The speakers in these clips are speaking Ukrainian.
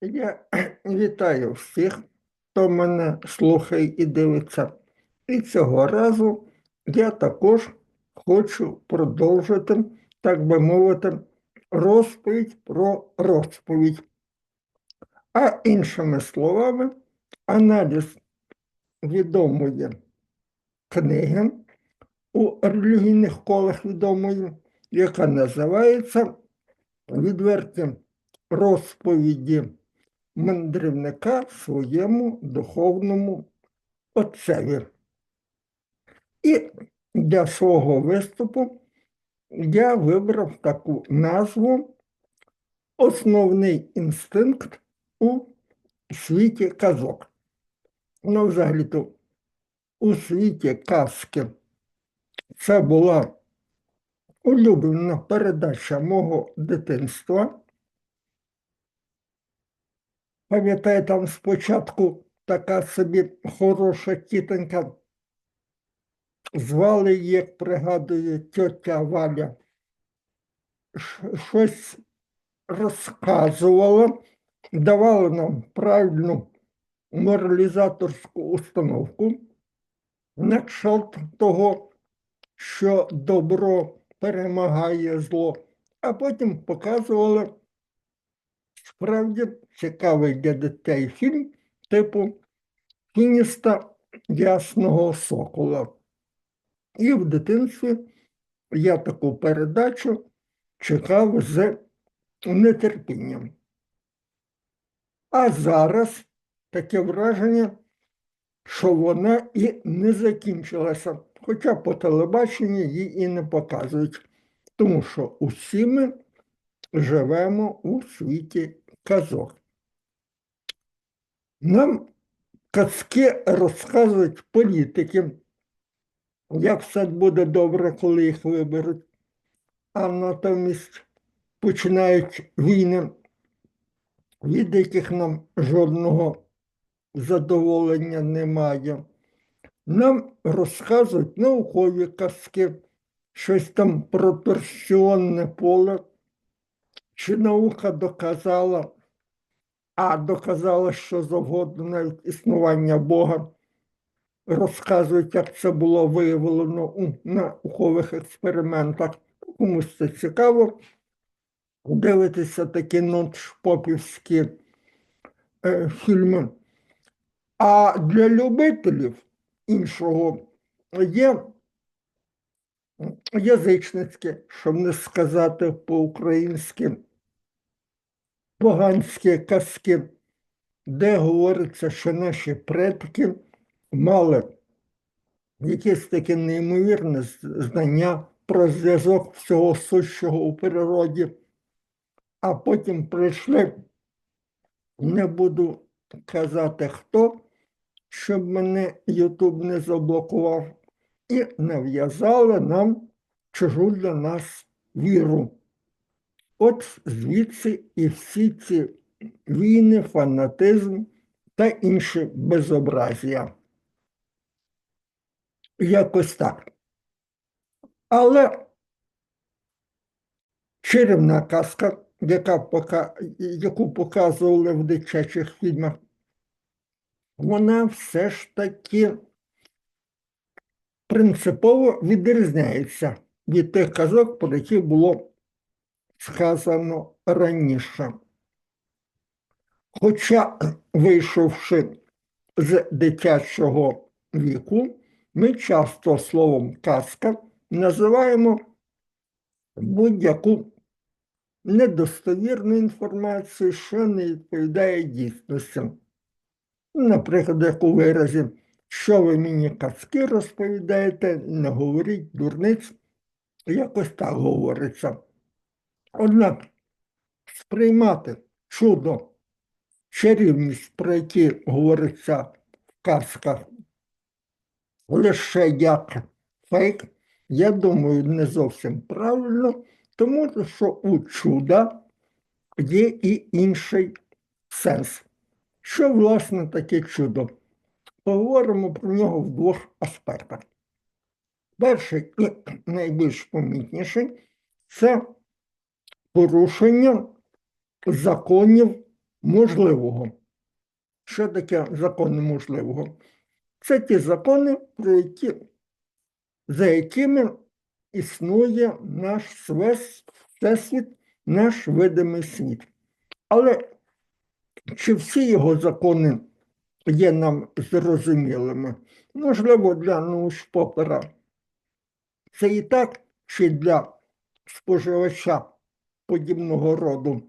Я вітаю всіх, хто мене слухає і дивиться. І цього разу я також хочу продовжити, так би мовити, розповідь про розповідь. А іншими словами, аналіз відомої книги у релігійних колах відомої, яка називається Відверті розповіді мандрівника своєму духовному отцеві. І для свого виступу я вибрав таку назву Основний інстинкт у світі казок. Ну, взагалі-то у світі казки це була улюблена передача мого дитинства. Пам'ятаю, там спочатку така собі хороша тітонька. Звали як пригадує, тьотя Валя. Щось розказувала, давала нам правильну моралізаторську установку на кшталт того, що добро перемагає зло, а потім показували справді цікавий для дітей фільм типу Фініста Ясного Сокола. І в дитинстві я таку передачу чекав з нетерпінням. А зараз таке враження, що вона і не закінчилася, хоча по телебаченню її і не показують, тому що усі ми живемо у світі казок. Нам казки розказують політики, як все буде добре, коли їх виберуть, а натомість починають війни, від яких нам жодного задоволення немає. Нам розказують наукові казки, щось там про торсіонне поле, чи наука доказала, а доказала, що завгодно навіть існування Бога. Розказують, як це було виявлено у наукових експериментах. Комусь це цікаво. Дивитися такі нотшпопівські е, фільми. А для любителів іншого є язичницьке, щоб не сказати по-українськи, поганські казки, де говориться, що наші предки мали якесь таке неймовірне знання про зв'язок всього сущого у природі, а потім прийшли, не буду казати хто, щоб мене Ютуб не заблокував, і нав'язали нам чужу для нас віру. От звідси і всі ці війни, фанатизм та інші безобразія. Якось так. Але чарівна казка, яка пока, яку показували в дитячих фільмах, вона все ж таки принципово відрізняється від тих казок, про які було сказано раніше. Хоча, вийшовши з дитячого віку, ми часто словом казка називаємо будь-яку недостовірну інформацію, що не відповідає дійсності. Наприклад, як у виразі, що ви мені казки розповідаєте, не говоріть дурниць, якось так говориться. Однак сприймати чудо, чарівність, про які говориться в казках, лише як фейк, я думаю, не зовсім правильно, тому що у чуда є і інший сенс. Що, власне, таке чудо? Поговоримо про нього в двох аспектах. Перший і найбільш помітніший це порушення законів можливого. Що таке закони можливого? Це ті закони, про які, за якими існує наш всесвіт, наш видимий світ. Але чи всі його закони є нам зрозумілими? Можливо, для научпопера це і так, чи для споживача подібного роду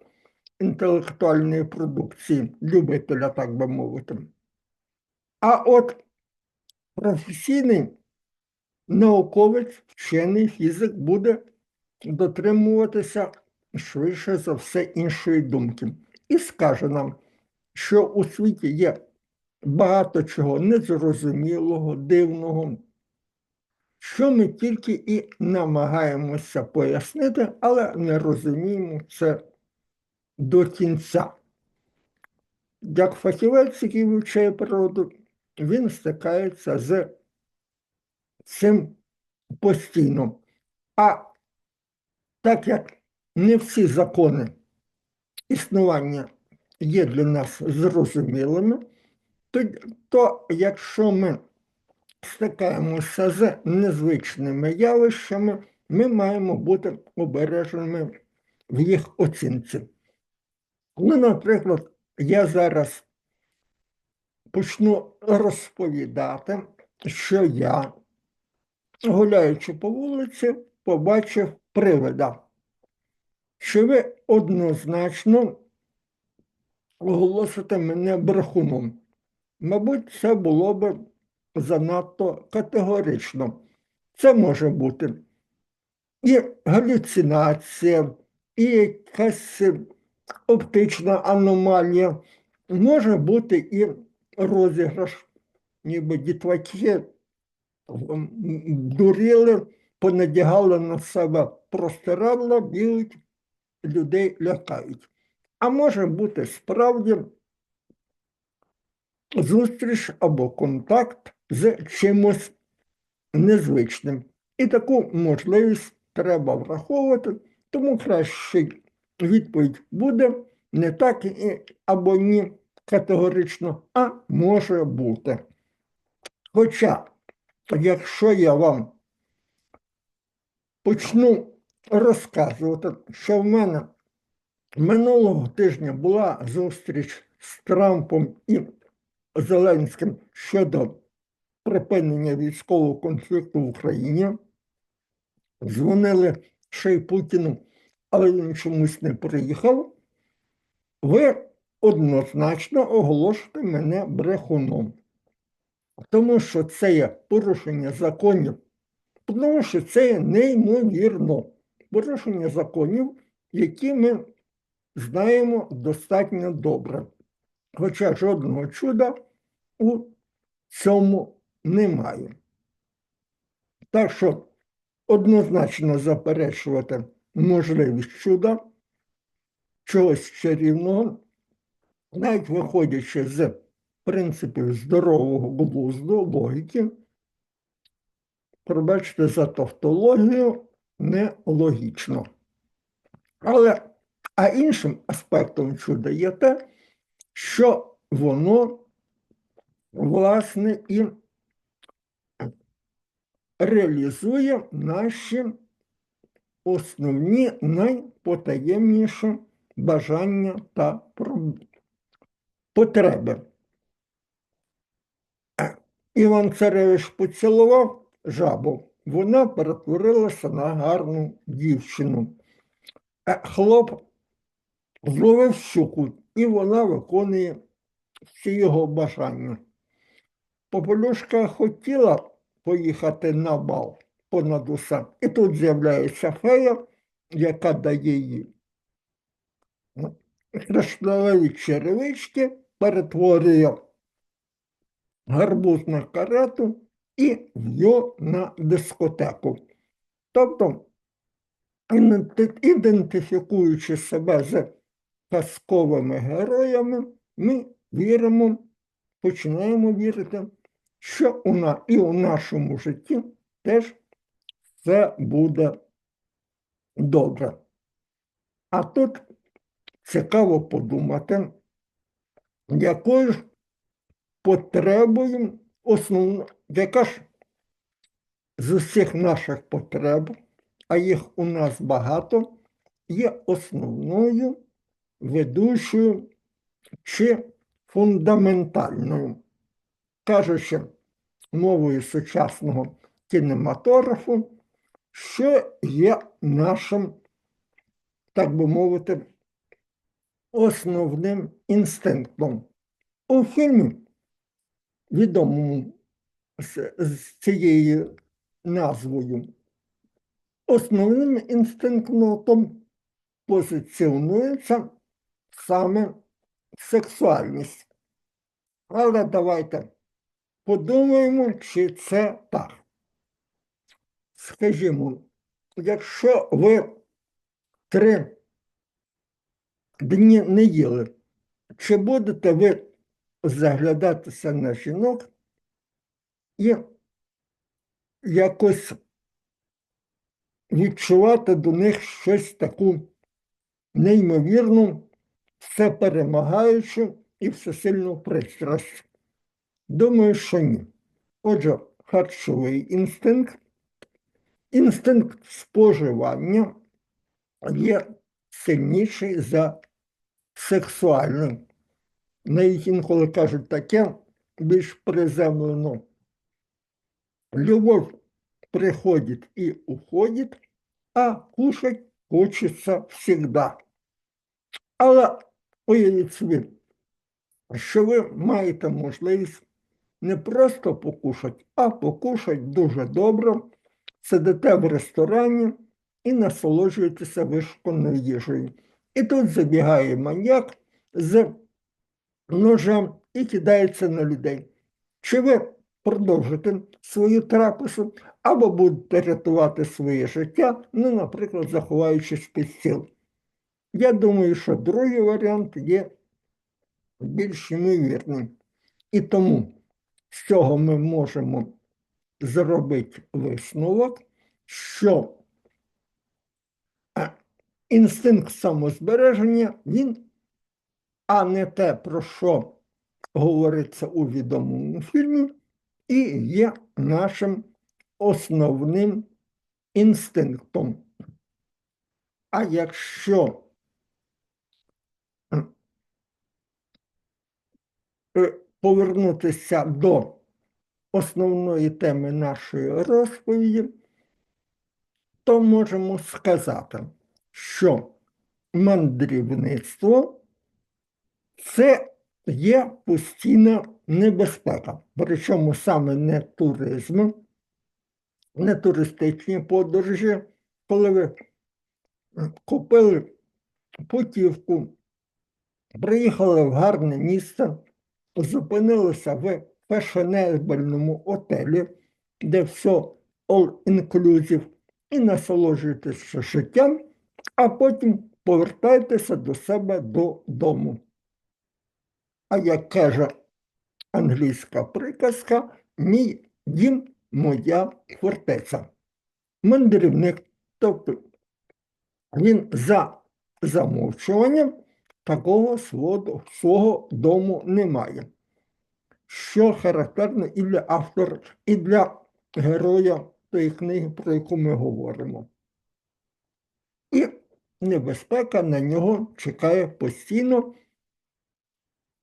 інтелектуальної продукції, любителя, так би мовити. А от професійний науковець, вчений фізик буде дотримуватися швидше за все іншої думки. І скаже нам, що у світі є багато чого незрозумілого, дивного, що ми тільки і намагаємося пояснити, але не розуміємо це до кінця. Як фахівець, який вивчає природу, він стикається з цим постійно. А так як не всі закони існування є для нас зрозумілими, то, то якщо ми стикаємося з незвичними явищами, ми маємо бути обережними в їх оцінці. Ну, наприклад, я зараз почну розповідати, що я, гуляючи по вулиці, побачив привида, що ви однозначно оголосите мене брехуном. Мабуть, це було б занадто категорично. Це може бути і галюцинація, і якась оптична аномалія, може бути і розіграш, ніби дітваки дуріли, понадягали на себе простирадла, б'ють, людей лякають. А може бути справді зустріч або контакт з чимось незвичним. І таку можливість треба враховувати, тому краще відповідь буде не так або ні категорично, а може бути. Хоча, якщо я вам почну розказувати, що в мене минулого тижня була зустріч з Трампом і Зеленським щодо припинення військового конфлікту в Україні, дзвонили ще й Путіну, але він чомусь не приїхав, ви однозначно оголошуєте мене брехуном. Тому що це є порушення законів, тому що це є неймовірно порушення законів, які ми знаємо достатньо добре. Хоча жодного чуда у цьому немає. Так що однозначно заперечувати можливість чуда, чогось чарівного, навіть виходячи з принципів здорового глузду, логіки, пробачте за тавтологію, нелогічно. Але а іншим аспектом чуда є те, що воно, власне, і реалізує наші основні найпотаємніші бажання та потреби. Іван Царевич поцілував жабу, вона перетворилася на гарну дівчину. Е, Хлоп зловив щуку, і вона виконує всі його бажання. Попелюшка хотіла поїхати на бал понад усе, і тут з'являється фея, яка дає їй ну, черевички, перетворює гарбуз на карету і в'є на дискотеку. Тобто, ідентифікуючи себе з казковими героями, ми віримо, починаємо вірити, що у на, і у нашому житті теж все буде добре. А тут цікаво подумати, якою ж потребою основно, яка ж з усіх наших потреб, а їх у нас багато, є основною, ведучою чи фундаментальною. Кажучи мовою сучасного кінематографу, що є нашим, так би мовити, основним інстинктом. У фільмі, відомому з, з цією назвою, основним інстинктом позиціонується саме сексуальність. Але давайте подумаємо, чи це так. Скажімо, якщо ви три дні не їли, чи будете ви заглядатися на жінок і якось відчувати до них щось таку неймовірну, все перемагаючу і всесильну пристрасть? Думаю, що ні. Отже, харчовий інстинкт, інстинкт споживання є сильніший за сексуальний. Навіть інколи кажуть таке більш приземлено. Любов приходит и уходит, а кушать хочеться всегда. Але уявіть собі, що ви маєте можливість не просто покушати, а покушати дуже добре, сидите в ресторані і насолоджуєтеся вишуканою їжею. І тут забігає маньяк з ножем і кидається на людей. Чи ви продовжите свою трапезу, або будете рятувати своє життя, ну, наприклад, заховаючись під стіл? Я думаю, що другий варіант є більш ймовірним. І тому з цього ми можемо зробити висновок, що е, інстинкт самозбереження, він, а не те, про що говориться у відомому фільмі, і є нашим основним інстинктом. А якщо е, повернутися до основної теми нашої розповіді, то можемо сказати, що мандрівництво це є постійна небезпека. Причому саме не туризм, не туристичні подорожі, коли ви купили путівку, приїхали в гарне місце, зупинилися в фешенебельному отелі, де все all-inclusive, і насолоджуєтеся життям, а потім повертайтеся до себе додому. А як каже англійська приказка, мій дім моя фортеця. Мандрівник, тобто він за замовчуванням такого свого, свого дому не має. Що характерно і для автора, і для героя тої книги, про яку ми говоримо. І небезпека на нього чекає постійно.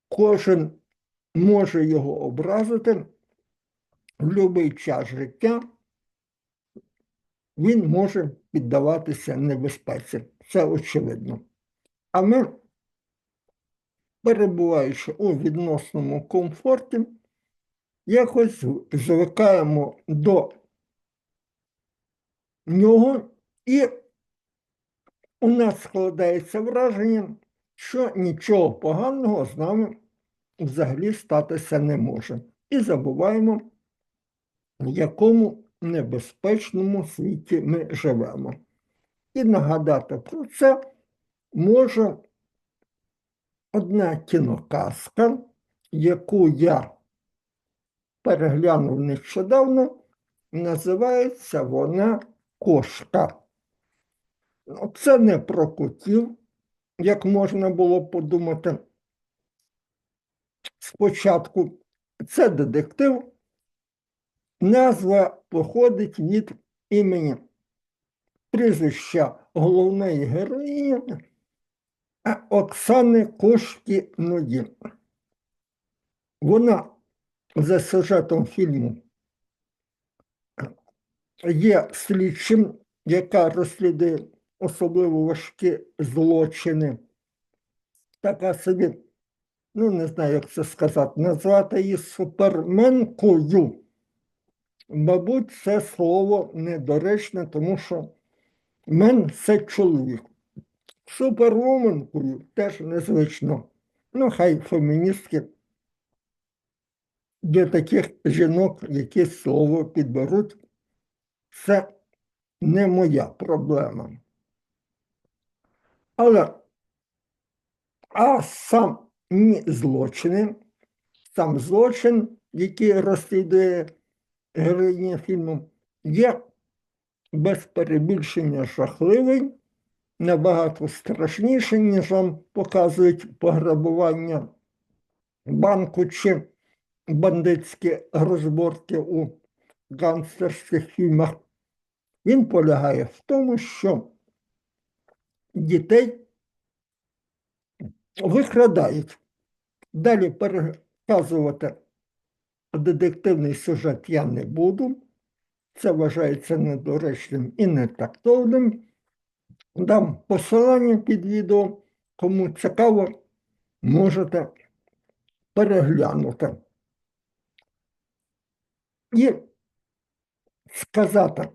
Кожен може його образити в будь-який час життя, він може піддаватися небезпеці. Це очевидно. А ми, перебуваючи у відносному комфорті, якось звикаємо до нього, і у нас складається враження, що нічого поганого з нами взагалі статися не може. І забуваємо, в якому небезпечному світі ми живемо. І нагадати про це може одна кіноказка, яку я переглянув нещодавно, називається вона Кошка. Це не про котів, як можна було подумати. спочатку це детектив. Назва походить від імені прізвища головної героїні е, Оксани Кошкіної. Вона за сюжетом фільму є слідчим, яка розслідує особливо важкі злочини. Така собі, ну не знаю, як це сказати, назвати її суперменкою. Мабуть, це слово недоречне, тому що мен це чоловік. Супервуменкою теж незвично. Ну, хай феміністки для таких жінок якесь слово підберуть. Це не моя проблема. Але а сам ні злочини, сам злочин, який розслідує героїня фільму, є без перебільшення жахливий, набагато страшніший, ніж вам показують пограбування банку чи бандитські розборки у гангстерських фільмах. Він полягає в тому, що дітей викрадають. Далі переказувати детективний сюжет я не буду. Це вважається недоречним і нетактовним. Дам посилання під відео. Кому цікаво, можете переглянути. І сказати,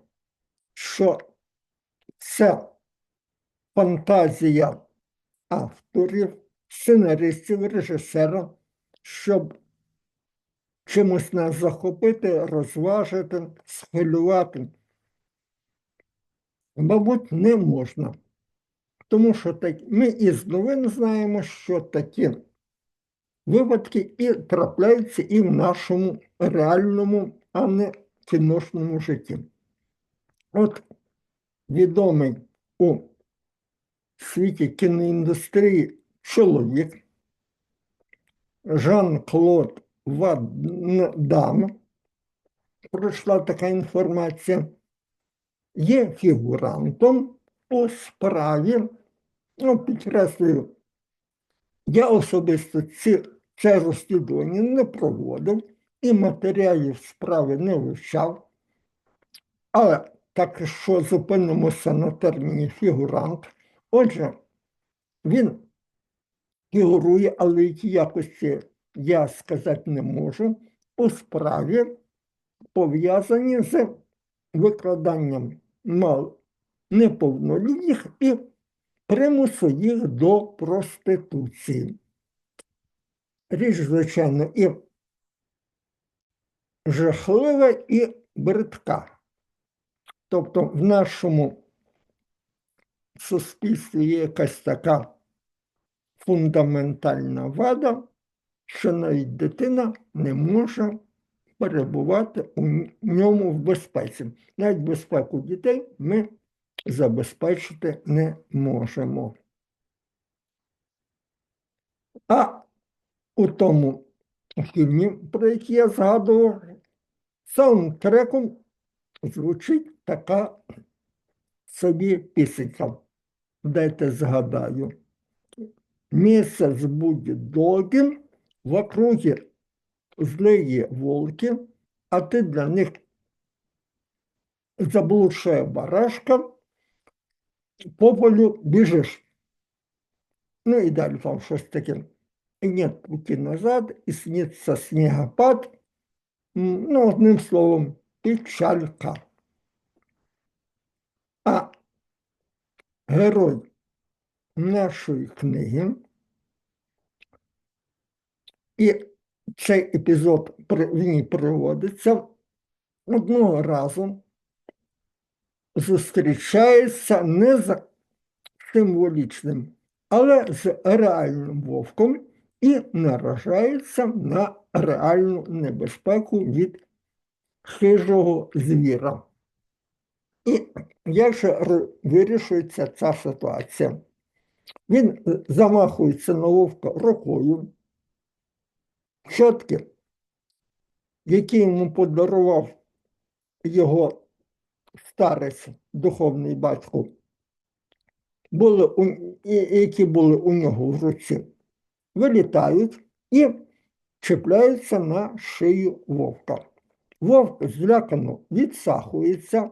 що це фантазія авторів, сценаристів, режисера, щоб чимось нас захопити, розважити, схвилювати. Мабуть, не можна. Тому що так, ми із новин знаємо, що такі випадки і трапляються і в нашому реальному, а не кіношному житті. От відомий у світі кіноіндустрії чоловік Жан-Клод Ван Дам, пройшла така інформація, є фігурантом у справі, ну, підкреслюю, я особисто ці, це розслідування не проводив і матеріалів справи не вивчав, але так що зупинимося на терміні фігурант, отже, він фігурує, але які якості я сказати не можу, у справі пов'язані з викладанням мал неповнолітніх і примусу їх до проституції. Річ, звичайно, і жахлива і бридка. Тобто в нашому суспільстві є якась така фундаментальна вада, що навіть дитина не може перебувати у ньому в безпеці. Навіть безпеку дітей ми забезпечити не можемо. А у тому фільмі, про який я згадував, саундтреком звучить така собі пісенька. Дайте згадаю. Месяц будет долгим, в округе злые волки, а ты для них заблудшая барашка, по полю біжиш. Ну і далі там щось таке. Нет пути назад, і сниться снігопад. Ну, одним словом, печалька. А герой нашої книги, і цей епізод при- в ній проводиться одного разу зустрічається не з символічним, але з реальним вовком і наражається на реальну небезпеку від хижого звіра. І як же вирішується ця ситуація? Він е, замахується на вовка рукою, чотки, які йому подарував його старець, духовний батько, були у, які були у нього в руці, вилітають і чіпляються на шию вовка. Вовк злякано відсахується,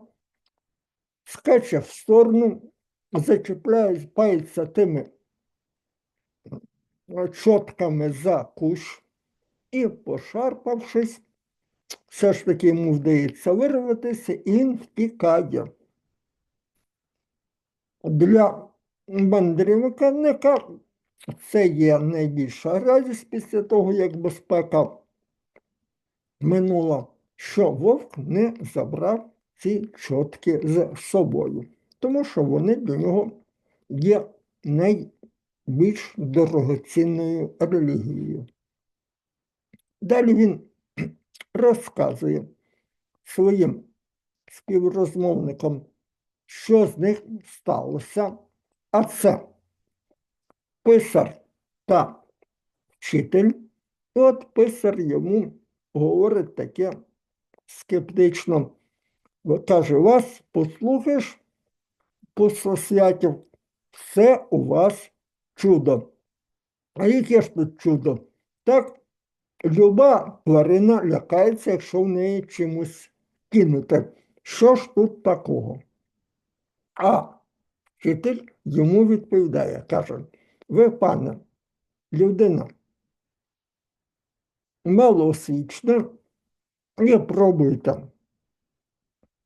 скаче в сторону, зачіпляється тими е, чотками за кущ і, пошарпавшись, все ж таки йому вдається вирватися, і втікає. Для мандрівника це є найбільша радість після того, як безпека минула, що вовк не забрав ці чотки з собою, тому що вони для нього є найбільш дорогоцінною релігією. Далі він розказує своїм співрозмовникам, що з них сталося, а це писар та вчитель. І от писар йому говорить таке скептично. Каже, вас послухаєш, послосвятів, все у вас чудо. А яке ж тут чудо? Так, люба тварина лякається, якщо в неї чимось кинути. Що ж тут такого? А вчитель йому відповідає, каже, ви, пане, людина малоосвічна, і пробуйте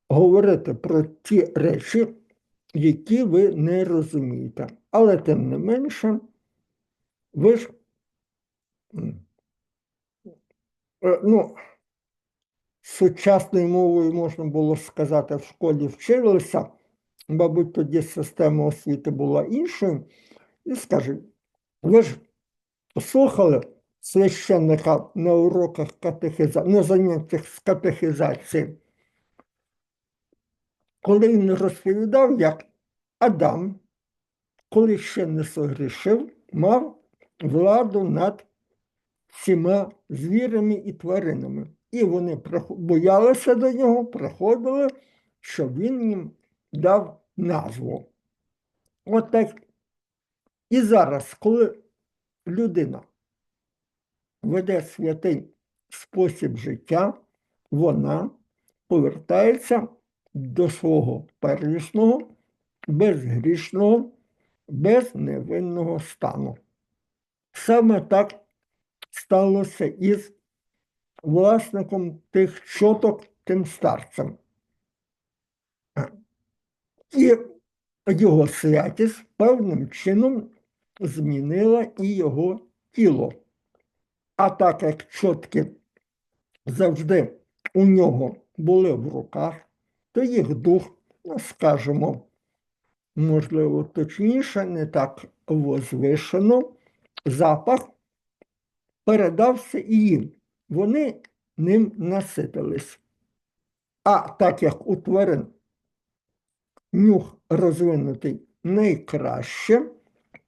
говорити про ті речі, які ви не розумієте. Але тим не менше, ви ж ну, сучасною мовою можна було сказати, в школі вчилися, мабуть, тоді система освіти була іншою, і скажуть, ви ж слухали священника на уроках катехизації, на заняттях з катехизації, коли він розповідав, як Адам, коли ще не согрішив, мав владу над всіма звірами і тваринами. І вони боялися до нього, приходили, щоб він їм дав назву. От так. І зараз, коли людина веде святий спосіб життя, вона повертається до свого первісного, безгрішного, безневинного стану. Саме так сталося із власником тих чоток, тим старцем. І його святість певним чином змінила і його тіло. А так як чотки завжди у нього були в руках, то їх дух, скажімо, можливо, точніше, не так возвишено, запах передався і їм. Вони ним наситились. А так як у тварин нюх розвинутий найкраще,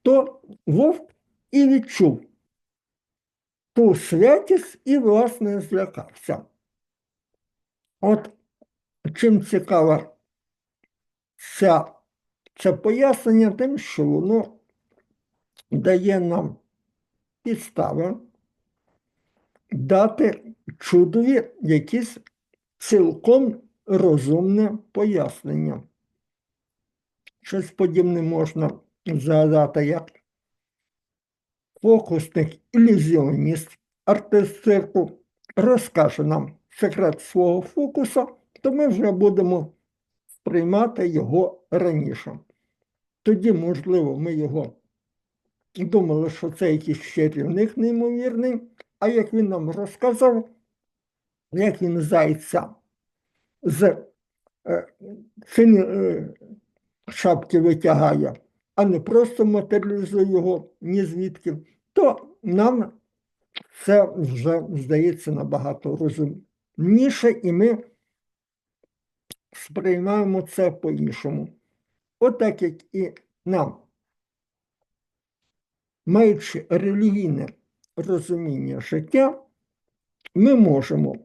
то вовк і відчув ту святість і, власне, злякався. От чим цікаве ця, це пояснення тим, що воно дає нам підстави дати чудові якісь цілком розумне пояснення. Щось подібне можна згадати, як фокусник ілюзіоніст, артист цирку розкаже нам секрет свого фокуса, то ми вже будемо сприймати його раніше. Тоді, можливо, ми його думали, що це якийсь чарівник неймовірний, а як він нам розказав, як він зайця з е, син, е, шапки витягає, а не просто матеріалізує його ні звідки, то нам це вже здається набагато розумніше, і ми сприймаємо це по-іншому. Отак, як і нам, маючи релігійне розуміння життя, ми можемо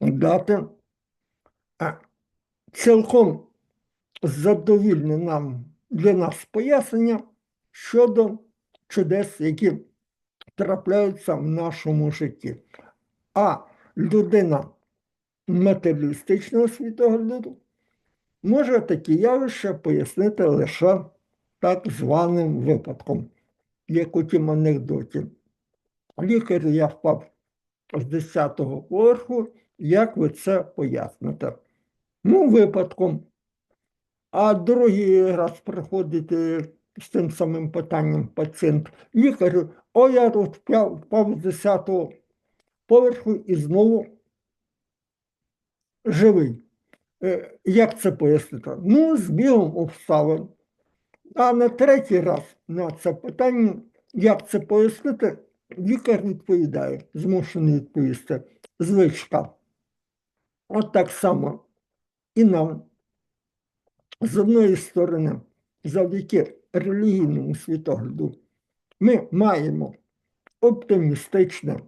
дати цілком задовільне нам для нас пояснення щодо чудес, які трапляються в нашому житті. А людина матеріалістичного світогляду може такі явища пояснити лише так званим випадком, як у тім анекдоті. Лікар я впав з 10-го поверху, як ви це поясните? Ну, випадком. А другий раз приходить е, з тим самим питанням пацієнт. Лікарю, о, я тут впав, з 10-го поверху і знову живий. Е, Як це пояснити? Ну, з бігом обставин. А на третій раз на це питання, як це пояснити, лікар відповідає, змушений відповісти. Звичка. От так само і нам з одної сторони, завдяки релігійному світогляду, ми маємо оптимістичне,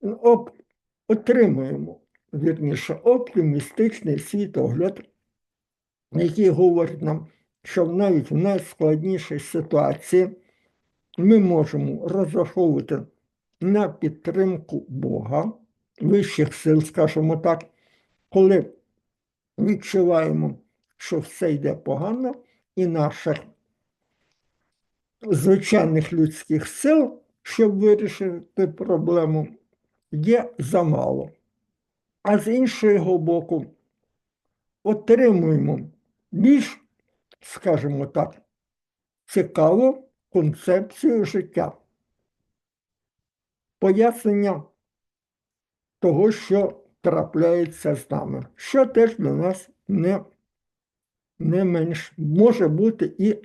оп, отримуємо, вірніше, оптимістичний світогляд, який говорить нам, що навіть в найскладнішій ситуації ми можемо розраховувати на підтримку Бога, вищих сил, скажімо так, коли відчуваємо, що все йде погано, і наших звичайних людських сил, щоб вирішити проблему, є замало. А з іншого боку, отримуємо більш, скажімо так, цікаву концепцію життя. Пояснення того, що трапляється з нами, що теж для нас не, не менш може бути і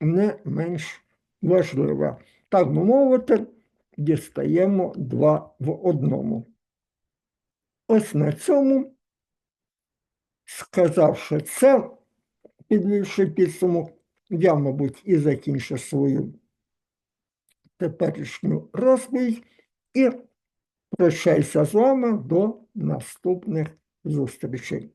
не менш важливе. Так би мовити, дістаємо два в одному. Ось на цьому, сказавши це, підвівши підсумок, я, мабуть, і закінчу свою теперішню розповідь і прощаюся з вами до наступних зустрічей.